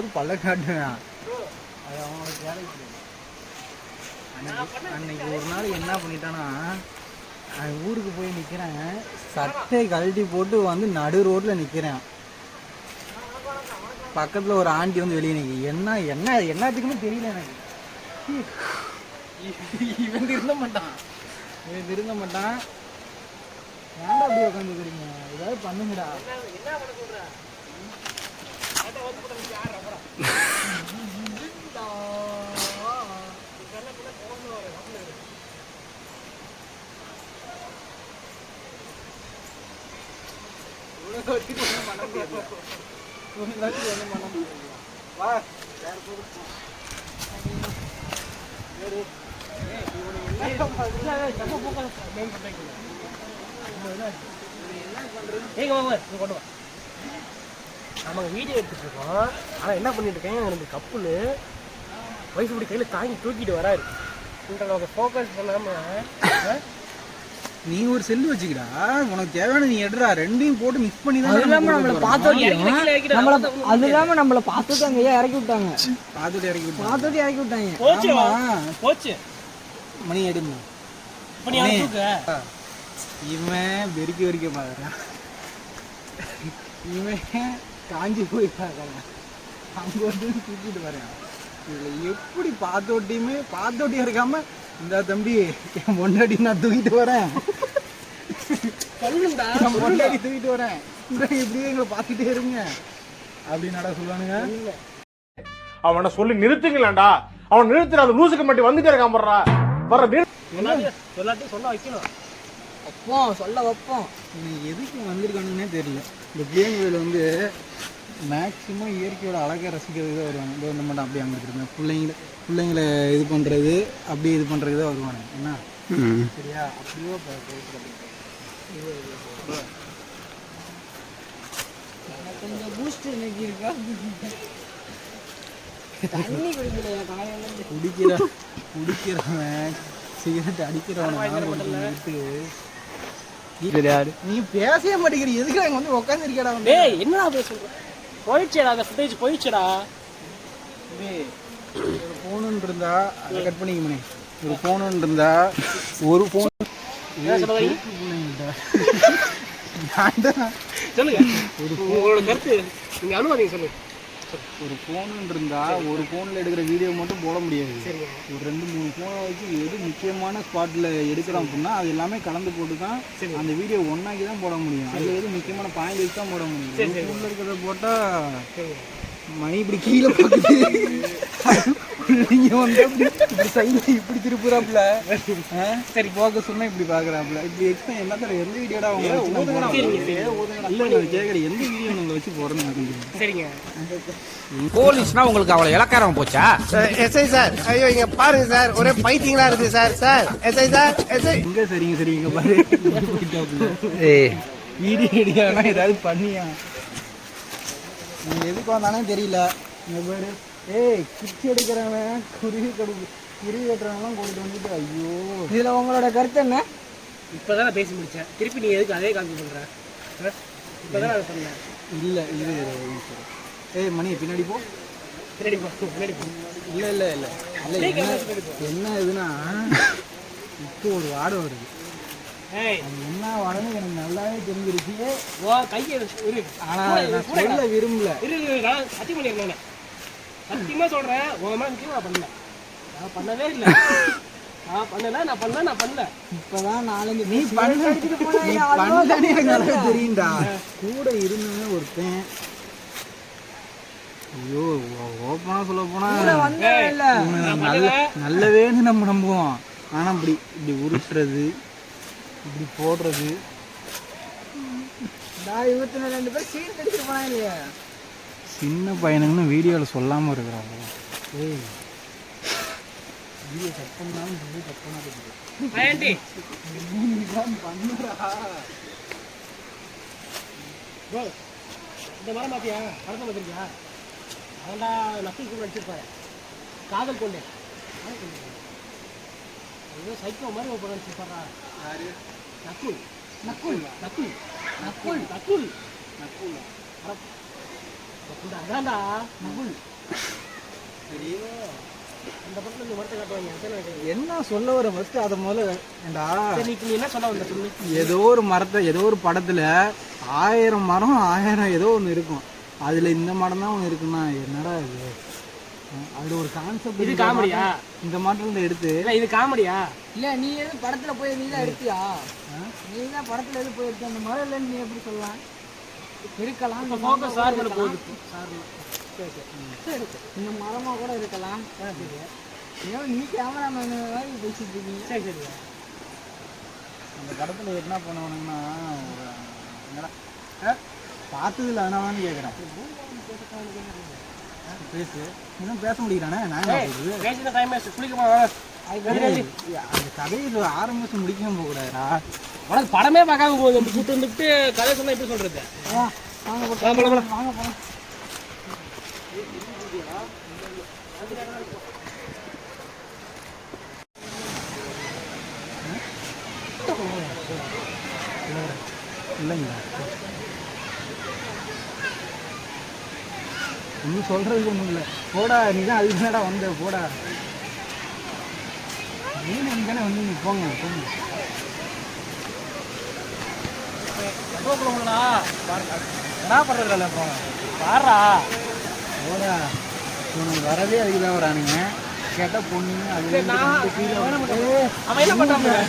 பார்க்கும்போது பல்ல காட்டுவேன் அது அவனோட கேரக்டர். அன்னைக்கு அன்னைக்கு ஒரு நாள் என்ன பண்ணிட்டானா அவன் ஊருக்கு போய் நிற்கிறேன் சட்டை கழட்டி போட்டு வந்து நடு ரோட்டில் நிற்கிறேன் பக்கத்தில் ஒரு ஆண்டி வந்து வெளியே நிற்கி என்ன என்ன என்னத்துக்குமே தெரியல எனக்கு. இவன் திருந்த மாட்டான். இவன் திருந்த மாட்டான். ஏன்டா அப்படி உட்காந்துக்கிறீங்க ஏதாவது பண்ணுங்கடா. உனக்கு வச்சுட்டு ஒண்ணும் பண்ண முடியாது. உனக்கு வச்சுட்டு ஒண்ணும் பண்ண முடியாது. வா வேற போதும் போ. சரி. ஏய், இவனை என்ன பண்றது? நம்ம போக்கலாம். main contact இல்ல. நம்ம என்ன என்ன பண்றது? ஏங்க வாங்க இங்க கொண்டு வா நம்ம வீடியோ எடுத்துட்டு இருக்கோம் ஆனால் என்ன பண்ணிட்டு இருக்கேன் எனக்கு கப்புன்னு ஒய்ஃப் இப்படி கையில் தாங்கி தூக்கிட்டு வராரு. உங்களை ஃபோக்கஸ் பண்ணாம ஆ? நீ ஒரு செல்லு வச்சுக்கடா. உனக்கு தேவையான நீ எடுறா. ரெண்டையும் போட்டு மிக்ஸ் பண்ணி அது இல்லாம நம்மள தான் பார்த்தோம் நம்மள. அது இல்லாம நம்மள பார்த்துட்டு அங்கேயே இறக்கி விட்டாங்க? பார்த்துட்டு இறக்கி விட்டான். பார்த்துட்டு இறக்கி விட்டாங்க. போச்சு. போச்சு. மணி எடுங்க இவன் வெறிக்க வெறிக்க பார்க்குறான். இவன் காஞ்சி போய் பார்க்குறான் அங்கே வந்து தூக்கிட்டு வரேன். இதில் எப்படி பார்த்தோட்டியுமே பார்த்தோட்டியும் இருக்காம இந்த தம்பி என் பொண்டாட்டி நான் தூக்கிட்டு வரேன். பொண்டாட்டி தூக்கிட்டு வரேன். இந்த இப்படியே எங்களை பார்த்துட்டே இருங்க. அப்படின்னு சொல்லுவானுங்க. அவனை சொல்லி நிறுத்துங்களேன்டா. அவன் நிறுத்துற அந்த லூசுக்கு மட்டும் வந்துட்டே இருக்கான் போடுறா வர்ற சொல்லாதே சொல்ல வைக்கணும். வைப்போம் சொல்ல வைப்போம். இவன் எதுக்கு வந்திருக்கானுன்னே தெரியல. இந்த பிள்ளைங்களில் வந்து மேக்ஸிமம் இயற்கையோட அழகை ரசிக்கிறது தான் வருவாங்க. மட்டும் அப்படியே அங்கே இருக்கேன் பிள்ளைங்கள பிள்ளைங்களை இது பண்ணுறது அப்படியே இது பண்ணுறது தான் வருவானுங்க. என்ன? சரியா? அப்படியோ கொஞ்சம் பூஸ்ட் இன்னைக்கு இருக்கா? தண்ணி காலையில குடிக்கிற குடிக்கிறவன் சிகரெட் அடிக்கிறவன் விட்டு நீ பேசவே மாட்டேங்கிற. எதுக்கு அங்கே வந்து உட்காந்துருக்கடா வந்து? டேய் என்னடா பேசுற போயிடுச்சேடா அந்த ஃபுட்டேஜ் போயிடுச்சேடா டேய், ஒரு ஃபோனுன்னு இருந்தா அதை கட் பண்ணிக்க மணி. ஒரு ஃபோனுன்னு இருந்தா ஒரு ஃபோன் என்ன சொல்ல வரீங்க? சொல்லுங்க. உங்களோட கருத்து. நீங்க அனுமதிங்க சொல்லுங்க. ஒரு ஃபோனுன்னு இருந்தா ஒரு ஃபோனில் எடுக்கிற வீடியோ மட்டும் போட முடியாது. ஒரு ரெண்டு மூணு ஃபோனை வச்சு எது முக்கியமான ஸ்பாட்டில் எடுக்கிறோம் அப்படின்னா அது எல்லாமே கலந்து போட்டு தான் அந்த வீடியோ ஒன்றாக்கி தான் போட முடியும். அது எது முக்கியமான பாயிண்ட் வச்சு தான் போட முடியும். ஃபோனில் இருக்கிறத போட்டால் மணி இப்படி கீழே பார்க்குது நீங்க வந்து இப்படி சைடில் இப்படி திருப்புறாப்புல. ஆ? சரி போக சொன்னா இப்படி பார்க்குறாப்புல இப்படி எக்ஸ்பிளைன் என்ன தர எந்த வீடியோடா அவங்க? இல்ல நான் கேட்குறேன் எந்த வீடியோ உங்களை வச்சு எனக்கு சரிங்க. போலீஸ்னா உங்களுக்கு அவ்வளவு இலக்காரம் போச்சா? SI sir. ஐயோ இங்க பாருங்க சார். ஒரே பைத்தியங்களா இருக்கு sir sir. SI sir SI. எங்க சரிங்க சரி இங்க பாரு. வீடியோ எடுக்கானா ஏதாவது பண்ணியா? நீ எதுக்கு வந்தானே தெரியல. இங்க பாரு. ஏய் கிச்சி எடுக்கிறவன் குருவி கடு குருவி வெட்டுறவங்களாம் கொண்டு வந்துட்டு ஐயோ. இதுல உங்களோட கருத்து என்ன? இப்பதான் நான் பேசி முடிச்சேன். திருப்பி நீ எதுக்கு அதே காப்பி பண்ற ஆ? இப்பதான் நான் சொன்னேன். இல்ல இது. ஏய் மணி பின்னாடி போ. பின்னாடி போ பின்னாடி போ. இல்ல இல்ல இல்ல. இல்ல என்ன என்ன இதுனா இப்போ ஒரு வாடை வருது. ஏய். அது என்ன வாடன்னு எனக்கு நல்லாவே தெரிஞ்சிருச்சு. ஓ கையை இரு. ஆனா நான் சொல்ல விரும்பல. சத்தியம் சத்தியமா சொல்றேன் உங்க மேல நான் பண்ணல. நான் பண்ணவே இல்லை. நான் பண்ணல நான் பண்ணல நான் பண்ணல. இப்பதான் நாலஞ்சு நீ பண்ண நீ பண்ணலன்னு எனக்கு நல்லாவே தெரியும்டா. கூட இருந்தவன் ஒருத்தன். ஐயோ ஓப்பனா சொல்ல போனா நல்ல நல்லவேன்னு நம்ம நம்புவோம். ஆனா இப்படி இப்படி உருட்டுறது இப்படி போடுறது. நான் ரெண்டு பேர் சீன் கடிச்சிட்டு போனா இல்லையா. சின்ன பையனுங்கன்னு வீடியோவில் சொல்லாமல் இருக்கிறாங்க. ஏய் வீடியோ கட் பண்ணாலும் சொல்லி கட் பண்ணாது இந்த மரம் பாத்தியா? படத்தை பார்த்துருக்கியா? அவன்டா நக்கல் கூட காதல் கொண்டேன் ஏதோ சைக்கோ மாதிரி ஒரு படம் சொல்றா நக்குல். நக்குல். நக்குல். நக்குல். நக்குல். நக்குல். நக்குல். அதான்டா அந்த படத்துல இந்த மரத்தை காட்டுவாங்க அதான் எனக்கு என்ன சொல்ல வர ஃபர்ஸ்ட் அதை முதல்ல ஏண்டா? நீ என்ன சொல்ல வந்த சொல்லு. ஏதோ ஒரு மரத்தை ஏதோ ஒரு படத்துல ஆயிரம் மரம் ஆயிரம் ஏதோ ஒன்று இருக்கும். அதுல இந்த மரம் தான் ஒன்று இருக்குன்னா என்னடா இது? அதுல ஒரு கான்செப்ட் இது காமெடியா? இந்த மாட்டில் எடுத்து. இல்ல இது காமெடியா? இல்ல நீ எது படத்துல போய் நீ தான் எடுத்தியா? நீ தான் படத்துல எது போய் எடுத்த அந்த மரம் இல்லைன்னு நீ எப்படி சொல்லலாம் இருக்கலாம். இந்த ஃபோக்கஸ் சார் மேல. போகுது. சார் சரி. இந்த மரமா கூட இருக்கலாம். ஏன் நீ கேமராமேன் மாதிரி பேசிட்டு இருக்கீங்க? சரி சரி. அந்த படத்துல என்ன பண்ணுவானுங்கன்னா என்னடா அஹ், பார்த்ததுல அதனாலன்னு கேட்குறேன் பேசு. இன்னும் பேச முடியறானே நான் பேசின டைம் குளிக்க ஏய், அந்த கதையை ஆரம்பிச்சு முடிக்காம போகக்கூடாதுடா. உனக்கு படமே பார்க்காம போகுது. அப்படி கூட்டு வந்துட்டு கதை சொன்னா எப்படி சொல்றது? வாங்க போலாம். இல்லைங்க. ஒன்றும் சொல்றதுக்கு ஒன்றும் இல்லை. போடா நீ தான் அதுக்கு என்னடா வந்த போடா. நீங்க இங்கே வந்து நீ போங்க போங்க. என்ன பண்றதுல இப்போ பாடுறா போடா. உனக்கு வரவே அதுக்கு தான் வரானுங்க. கேட்டால் பொண்ணு அது அவன் என்ன பண்றான்?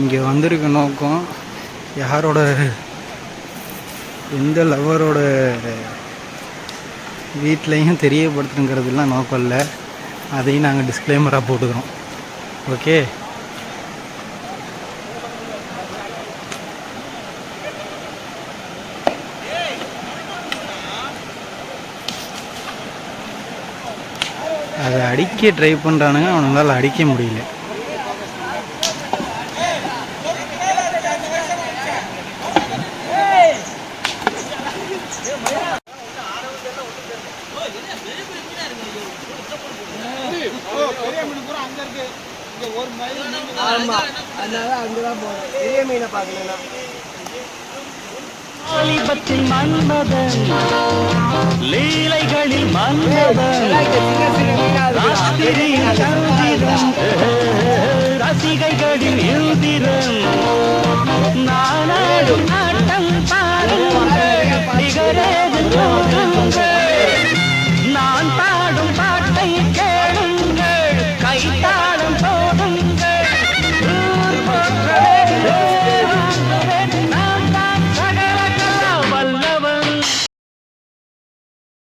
இங்கே வந்திருக்க நோக்கம் யாரோட எந்த லவரோட வீட்லேயும் தெரியப்படுத்துங்கிறதுலாம் நோக்கம் இல்லை. அதையும் நாங்கள் டிஸ்க்ளைமராக போட்டுக்கிறோம். ஓகே அதை அடிக்க ட்ரை பண்ணுறானுங்க அவனால் அடிக்க முடியல. பெரிய மீனை பார்க்கணும்னா. வாலிபத்தில் மன்மதன் லீலைகளில் மன்மதன் ரசிகைகளின் இந்திரன். நானாடும்